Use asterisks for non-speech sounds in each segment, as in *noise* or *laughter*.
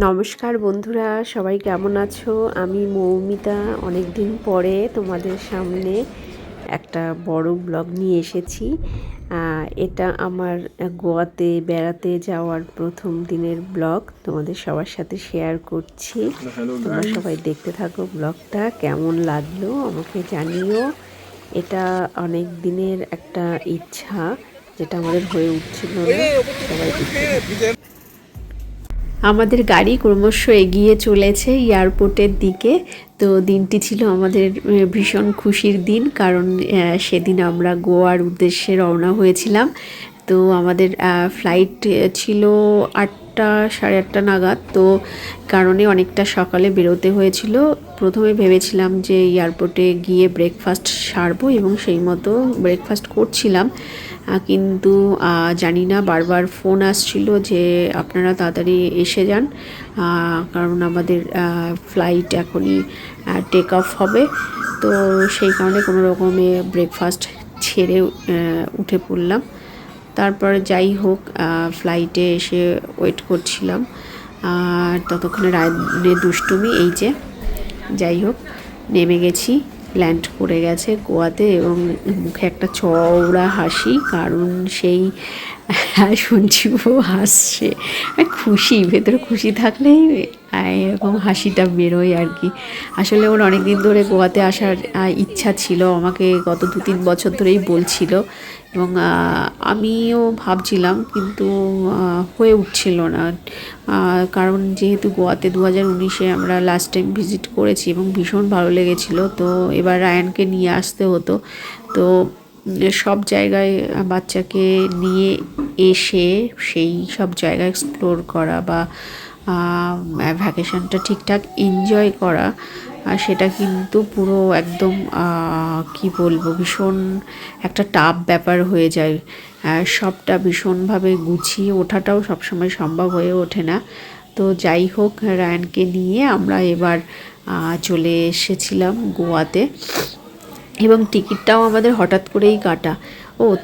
নমস্কার বন্ধুরা সবাই কেমন আছো? আমি মৌমিতা। অনেক দিন পরে তোমাদের সামনে একটা বড় ব্লগ নিয়ে এসেছি। এটা আমার গোয়াতে বেড়াতে যাওয়ার প্রথম দিনের ব্লগ। তোমাদের সবার সাথে শেয়ার করছি। তোমরা সবাই দেখতে থাকো ব্লগটা কেমন লাগল আমাকে জানিও। এটা অনেক দিনের একটা ইচ্ছা যেটা আমাদের হয়ে উঠছিল না। সবাই আমাদের গাড়ি ক্রমশ এগিয়ে চলেছে এয়ারপোর্টের দিকে। তো দিনটি ছিল আমাদের ভীষণ খুশির দিন, কারণ সেদিন আমরা গোয়ার উদ্দেশ্যে রওনা হয়েছিলাম। তো আমাদের ফ্লাইট ছিল আটটা, সাড়ে আটটা নাগাদ। তো কারণে অনেকটা সকালে বেরোতে হয়েছিল। প্রথমে ভেবেছিলাম যে এয়ারপোর্টে গিয়ে ব্রেকফাস্ট সারবো এবং সেই মতো ব্রেকফাস্ট করছিলাম। কিন্তু জানি না, বারবার ফোন আসছিল যে আপনারা তাড়াতাড়ি এসে যান কারণ আমাদের ফ্লাইট এখনই টেক অফ হবে। তো সেই কারণে কোনো রকমে ব্রেকফাস্ট ছেড়ে উঠে পড়লাম। তারপর যাই হোক ফ্লাইটে এসে ওয়েট করছিলাম। আর ততক্ষণে রায়নের দুষ্টুমি, এই যে, যাই হোক, নেমে গেছি। ল্যান্ড করে গেছে গোয়াতে এবং মুখে একটা চওড়া হাসি, কারণ সেই *laughs* সঞ্জীব হাসছে। খুশি, ভেতরে খুশি থাকলেই এরকম হাসিটা বেরোয় আর কি। আসলে ওর অনেক দিন ধরে গোয়াতে আসার ইচ্ছা ছিল, আমাকে গত দু তিন বছর ধরেই বলছিল এবং আমিও ভাবছিলাম কিন্তু হয়ে উঠছিল না। কারণ যেহেতু গোয়াতে দু হাজার উনিশে আমরা লাস্ট টাইম ভিজিট করেছি এবং ভীষণ ভালো লেগেছিল, তো এবার রায়ানকে নিয়ে আসতে হতো। তো, সব জায়গায় বাচ্চাকে নিয়ে এসে সেই সব জায়গা এক্সপ্লোর করা বা ভ্যাকেশনটা ঠিকঠাক এনজয় করা। সেটা কিন্তু পুরো একদম কি বলব, ভীষণ একটা টাফ ব্যাপার হয়ে যায়। সবটা ভীষণভাবে গুছিয়ে ওঠাটাও সবসময় সম্ভব হয়ে ওঠে না। তো যাই হোক, রায়ানকে নিয়ে আমরা এবার চলে এসেছিলাম গোয়াতে। এবং টিকিটটাও আমাদের হঠাৎ করেই কাটা।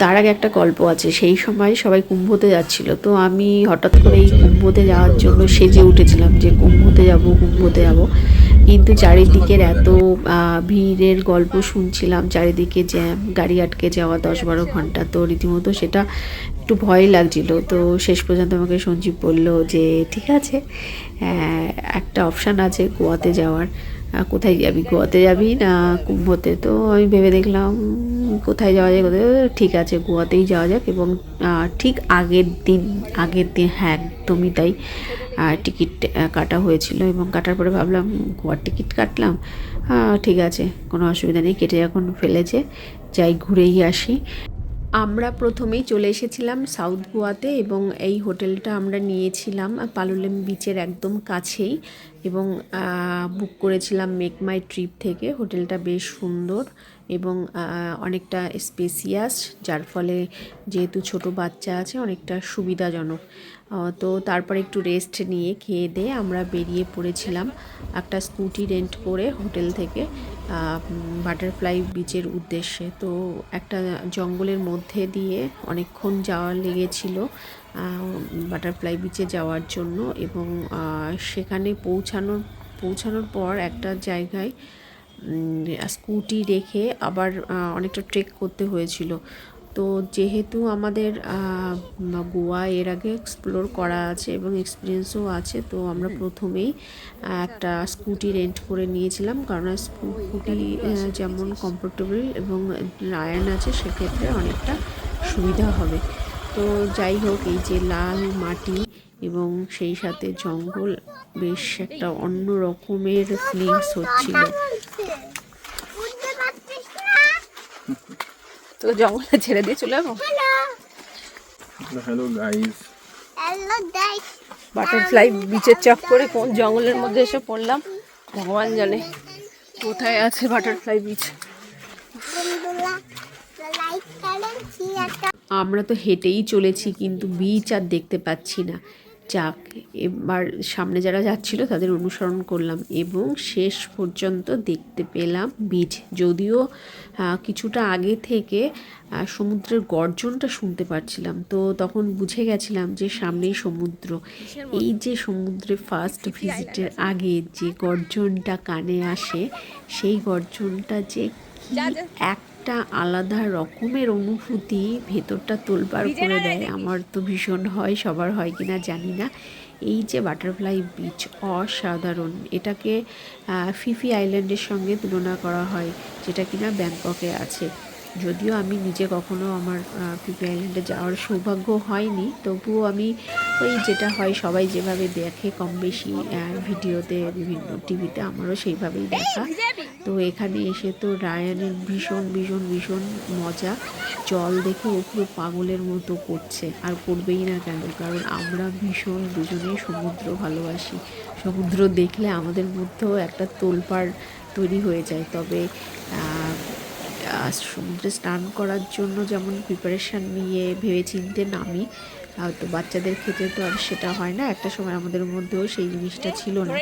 তার আগে একটা গল্প আছে, সেই সময় সবাই কুম্ভতে যাচ্ছিল, তো আমি হঠাৎ করে এই কুম্ভতে যাওয়ার জন্য সেজে উঠেছিলাম যে কুম্ভতে যাব কুম্ভতে যাব। কিন্তু চারিদিকের এত ভিড়ের গল্প শুনছিলাম, চারিদিকে জ্যাম, গাড়ি আটকে যাওয়া দশ বারো ঘণ্টা, তো রীতিমতো সেটা একটু ভয় লাগছিল। তো শেষ পর্যন্ত আমাকে সঞ্জীব বলল যে, ঠিক আছে একটা অপশান আছে গোয়াতে যাওয়ার। কোথায় যাবি গোয়াতে যাবি না কুম্ভতে তো আমি ভেবে দেখলাম, কোথায় যাওয়া যায় কোথায় ঠিক আছে, গোয়াতেই যাওয়া যাক এবং ঠিক আগের দিন আগের দিন হ্যাঁ একদমই তাই। টিকিট কাটা হয়েছিল এবং কাটার পরে ভাবলাম, গোয়ার টিকিট কাটলাম। ঠিক আছে, কোনো অসুবিধা নেই, কেটে যখন ফেলেছে। যাই ঘুরেই আসি। আমরা প্রথমেই চলে এসেছিলাম সাউথ গোয়াতে এবং এই হোটেলটা আমরা নিয়েছিলাম পালুলেম বিচের একদম কাছেই এবং বুক করেছিলাম মেক মাই ট্রিপ থেকে। হোটেলটা বেশ সুন্দর এবং অনেকটা স্পেসিয়াস যার ফলে যেহেতু ছোট বাচ্চা আছে, অনেকটা সুবিধাজনক। তো তারপরে একটু রেস্ট নিয়ে খেয়ে দিয়ে আমরা বেরিয়ে পড়েছিলাম একটা স্কুটি রেন্ট করে হোটেল থেকে বাটারফ্লাই বিচের উদ্দেশ্যে। তো একটা জঙ্গলের মধ্যে দিয়ে অনেকক্ষণ যাওয়া লেগেছিল বাটারফ্লাই বিচে যাওয়ার জন্য এবং সেখানে পৌঁছানোর পৌঁছানোর পর একটা জায়গায় স্কুটি রেখে আবার অনেকটা ট্রেক করতে হয়েছিল। তো যেহেতু আমাদের গোয়া এর আগে এক্সপ্লোর করা আছে এবং এক্সপিরিয়েন্সও আছে তো আমরা প্রথমেই একটা স্কুটি রেন্ট করে নিয়েছিলাম। কারণ স্কুটি যেমন কমফোর্টেবল এবং রায়ান আছে সেক্ষেত্রে অনেকটা সুবিধা হবে। তো যাই হোক এই যে লাল মাটি এবং সেই সাথে জঙ্গল বেশ একটা অন্য রকমের ফিলিংস হচ্ছিল। তো জঙ্গলে ছেড়ে দিয়ে চলে যাব? হ্যালো গাইস বাটারফ্লাই বিচের চাপ করে কোন জঙ্গলের মধ্যে এসে পড়লাম? ভগবান জানে। কোথায় আছে বাটারফ্লাই বিচ আমরা তো হেঁটেই চলেছি কিন্তু বিচ আর দেখতে পাচ্ছি না। যাক এবার সামনে যারা যাচ্ছিল তাদের অনুসরণ করলাম এবং শেষ পর্যন্ত দেখতে পেলাম বীজ। যদিও কিছুটা আগে থেকে সমুদ্রের গর্জনটা শুনতে পাচ্ছিলাম তো তখন বুঝে গেছিলাম যে সামনেই সমুদ্র। এই যে সমুদ্রে ফার্স্ট ভিজিটের আগে যে গর্জনটা কানে আসে সেই গর্জনটা যে কি একটা আলাদা রকমের অনুভূতি ভেতরটা তোলপাড় করে দেয়। আমার তো ভীষণ হয় সবার হয় কিনা জানি না। এই যে বাটারফ্লাই বিচ অসাধারণ। এটাকে ফিফি আইল্যান্ডের সঙ্গে তুলনা করা হয় যেটা কিনা ব্যাংককে আছে। যদিও আমি নিজে কখনো আমার ফিফি আইল্যান্ডে যাওয়ার সৌভাগ্য হয়নি। তবুও আমি ওই যেটা হয় সবাই যেভাবে দেখে কম বেশি ভিডিওতে বিভিন্ন টিভিতে আমারও সেইভাবেই দেখা। তো এখানে এসে তো রায়ানের ভীষণ ভীষণ ভীষণ মজা। জল দেখে ও পুরো পাগলের মতো করছে। আর করবেই না কেন? কারণ আমরা ভীষণ দুজনেই সমুদ্র ভালোবাসি। সমুদ্র দেখলে আমাদের মধ্যেও একটা তোলপাড় তৈরি হয়ে যায়। তবে সমুদ্রে স্নান করার জন্য যেমন প্রিপারেশান নিয়ে ভেবে চিনতে নামি, হয়তো বাচ্চাদের ক্ষেত্রে তো আর সেটা হয় না। একটা সময় আমাদের মধ্যেও সেই জিনিসটা ছিল না।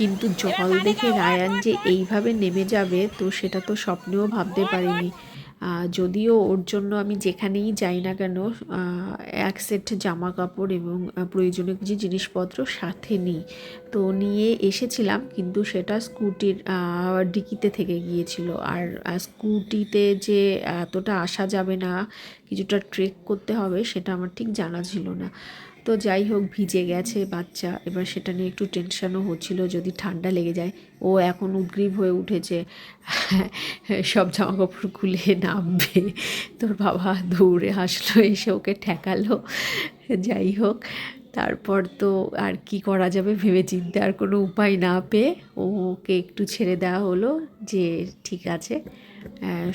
কিন্তু জল দেখে রায়ান যে এইভাবে নেমে যাবে, তো সেটা তো স্বপ্নেও ভাবতে পারিনি। যদিও ওর জন্য আমি যেখানেই যাই না কেন এক সেট জামা কাপড় এবং প্রয়োজনীয় কিছু জিনিসপত্র সাথে নিই। তো নিয়ে এসেছিলাম, কিন্তু সেটা স্কুটির ডিকিতে থেকে গিয়েছিল। আর স্কুটিতে যে এতটা আসা যাবে না, কিছুটা ট্রেক করতে হবে, সেটা আমার ঠিক জানা ছিল না। তো যাই হোক, ভিজে গেছে বাচ্চা। এবার সেটা নিয়ে একটু টেনশনও হচ্ছিল, যদি ঠান্ডা লেগে যায়। ও এখন উদ্গ্রীব হয়ে উঠেছে। সব জামা কাপড় খুলে নামবে। তোর বাবা দৌড়ে আসলো, এসে ওকে ঠেকালো। যাই হোক, তারপর তো আর কি করা যাবে ভেবে চিনতে আর কোনো উপায় না পেয়ে ওকে একটু ছেড়ে দেওয়া হলো যে, ঠিক আছে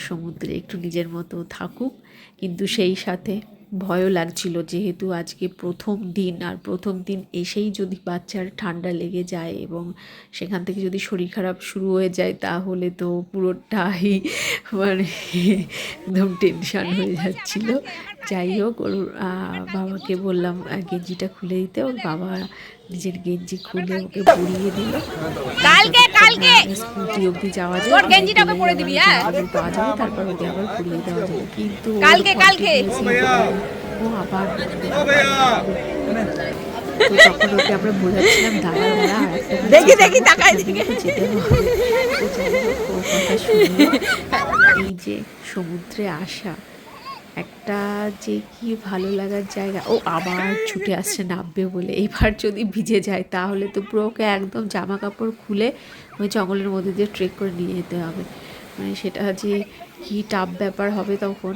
সমুদ্রে একটু নিজের মতো থাকুক। কিন্তু সেই সাথে ভয়ও লাগছিল যেহেতু আজকে প্রথম দিন আর প্রথম দিন এসেই যদি বাচ্চার ঠান্ডা লেগে যায় এবং সেখান থেকে যদি শরীর খারাপ শুরু হয়ে যায় তাহলে তো পুরোটাই *laughs* মানে একদম টেনশান হয়ে যাচ্ছিল। যাই হোক, ওর বাবাকে বললাম গেঞ্জিটা খুলে দিতে। ওর বাবা নিজের গেঞ্জি খুলে ওকে পরিয়ে দিল কালকে, কালকে। স্কুটি অবধি যাওয়া যায় তোর গেঞ্জিটা ওকে পরে দিবি, হ্যাঁ? পাওয়া যাবে তারপর ওকে আবার পরিয়ে দেওয়া যাবে কিন্তু কালকে, কালকে। ও আবার তো তখন ওকে আমরা বোঝাচ্ছিলাম দাঁড়া দাঁড়া *laughs* দেখি, দেখি, তাকায় দেখি। যেতে ও। এই যে সমুদ্রে আসা একটা যে কি ভালো লাগার জায়গা। ও আবার ছুটে আসছে নামবে বলে। এবার যদি ভিজে যায় তাহলে তো পুরো ওকে একদম জামা কাপড় খুলে ওই জঙ্গলের মধ্যে দিয়ে ট্রেক করে নিয়ে যেতে হবে। মানে সেটা যে কি টাপ ব্যাপার হবে তখন।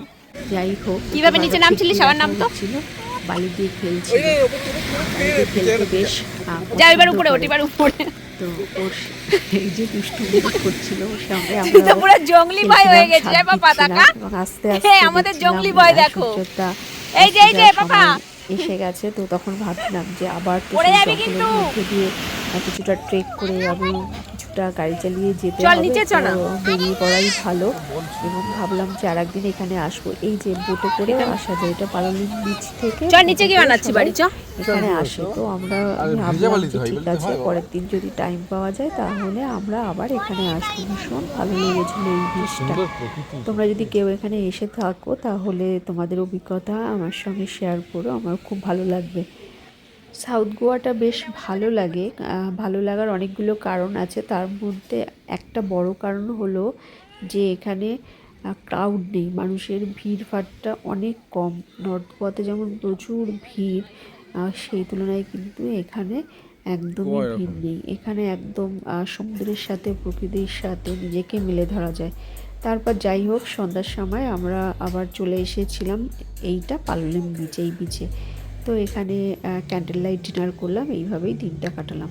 যাই হোক কীভাবে নিচে নামছিলি? সবার নাম তো? ছিল বালি দিয়ে খেলছিল। খেলতে বেশ আহ, যা এবার উপরে ওঠ এবার উপরে। তো ওর এই যে দুষ্টুমি করছিল সঙ্গে তুই পুরো জঙ্গলি ভয় হয়ে দেখা? আস্তে আস্তে হ্যাঁ, আমাদের জঙ্গলি ভয় দেখো। এই যে, এই যে, যাওয়ার এসে গেছে তো তখন ভাবছিলাম যে আবার তো দিয়ে কিছুটা ট্রেক করে যাব। কিছুটা গাড়ি চালিয়ে যেতে চল, নিচে চল। না। বেরিয়ে পড়াই ভালো। এবং ভাবলাম যে আরেকদিন এখানে আসব। এই যে বোটে করে আসা যায়। এটা পারলিন বিচ থেকে চল নিচে গিয়ে বানাচ্ছি বাড়ি চ এখানে আসে। তো আমরা ভাবলাম যে ঠিক আছে পরের দিন যদি টাইম পাওয়া যায় তাহলে আমরা আবার এখানে আসব। ভীষণ ভালো লেগেছিল এই বীজটা তোমরা যদি কেউ এখানে এসে থাকো তাহলে তোমাদের অভিজ্ঞতা আমার সঙ্গে শেয়ার করো। আমার খুব ভালো লাগবে। সাউথ গোয়াটা বেশ ভালো লাগে। ভালো লাগার অনেকগুলো কারণ আছে। তার মধ্যে একটা বড় কারণ হলো যে এখানে ক্রাউড নেই। মানুষের ভিড় ভিড়ভাট্টা অনেক কম। নর্থ গোয়াতে যেমন প্রচুর ভিড় সেই তুলনায় কিন্তু এখানে একদমই ভিড় নেই। এখানে একদম সমুদ্রের সাথে প্রকৃতির সাথে নিজেকে মিলে ধরা যায়। তারপর যাই হোক সন্ধ্যার সময় আমরা আবার চলে এসেছিলাম এইটা পালোলেম বিচ এই বিচে তো এখানে ক্যান্ডেল লাইট ডিনার করলাম এইভাবেই দিনটা কাটালাম।